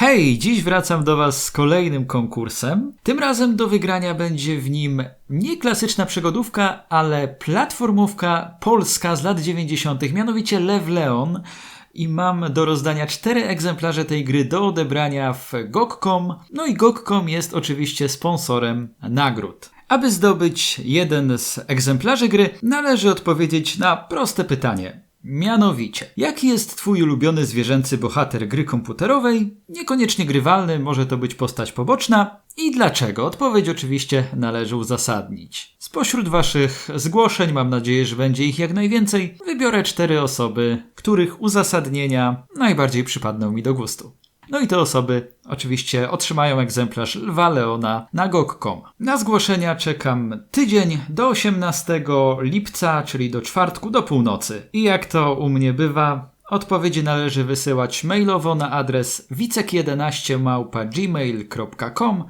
Hej, dziś wracam do Was z kolejnym konkursem. Tym razem do wygrania będzie w nim nie klasyczna przygodówka, ale platformówka polska z lat 90., mianowicie Lew Leon. I mam do rozdania cztery egzemplarze tej gry do odebrania w GOG.com. No i GOG.com jest oczywiście sponsorem nagród. Aby zdobyć jeden z egzemplarzy gry, należy odpowiedzieć na proste pytanie. Mianowicie, jaki jest Twój ulubiony zwierzęcy bohater gry komputerowej? Niekoniecznie grywalny, może to być postać poboczna. I dlaczego? Odpowiedź oczywiście należy uzasadnić. Spośród Waszych zgłoszeń, mam nadzieję, że będzie ich jak najwięcej, wybiorę cztery osoby, których uzasadnienia najbardziej przypadną mi do gustu. No i te osoby oczywiście otrzymają egzemplarz Lwa Leona na GOG.com. Na zgłoszenia czekam tydzień do 18 lipca, czyli do czwartku do północy. I jak to u mnie bywa, odpowiedzi należy wysyłać mailowo na adres wicek11małpa.gmail.com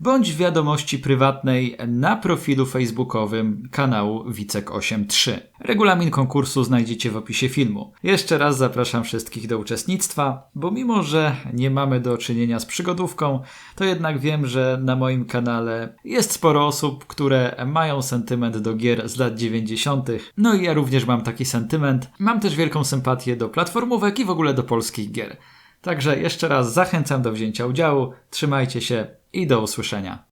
bądź w wiadomości prywatnej na profilu facebookowym kanału Wicek83. Regulamin konkursu znajdziecie w opisie filmu. Jeszcze raz zapraszam wszystkich do uczestnictwa, bo mimo, że nie mamy do czynienia z przygodówką, to jednak wiem, że na moim kanale jest sporo osób, które mają sentyment do gier z lat 90. No i ja również mam taki sentyment. Mam też wielką sympatię do platformówek i w ogóle do polskich gier. Także jeszcze raz zachęcam do wzięcia udziału. Trzymajcie się i do usłyszenia.